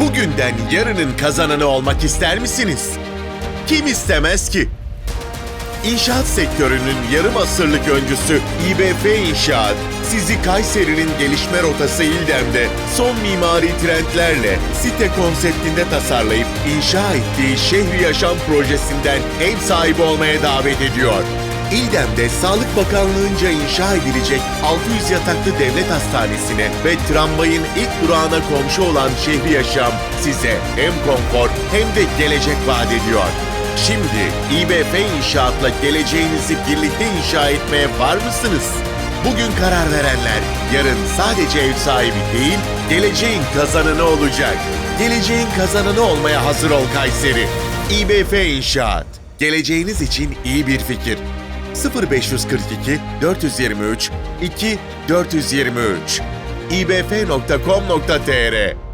bugünden yarının kazananı olmak ister misiniz? Kim istemez ki? İnşaat sektörünün yarım asırlık öncüsü İBF İnşaat, sizi Kayseri'nin gelişme rotası İldem'de son mimari trendlerle site konseptinde tasarlayıp inşa ettiği şehri yaşam projesinden ev sahibi olmaya davet ediyor. İldem'de Sağlık Bakanlığı'nca inşa edilecek 600 yataklı devlet hastanesine ve tramvayın ilk durağına komşu olan şehri yaşam size hem konfor hem de gelecek vaat ediyor. Şimdi İBF İnşaat'la geleceğinizi birlikte inşa etmeye var mısınız? Bugün karar verenler yarın sadece ev sahibi değil, geleceğin kazananı olacak. Geleceğin kazananı olmaya hazır ol Kayseri. İBF İnşaat. Geleceğiniz için iyi bir fikir. 0542 423 2 423 ibf.com.tr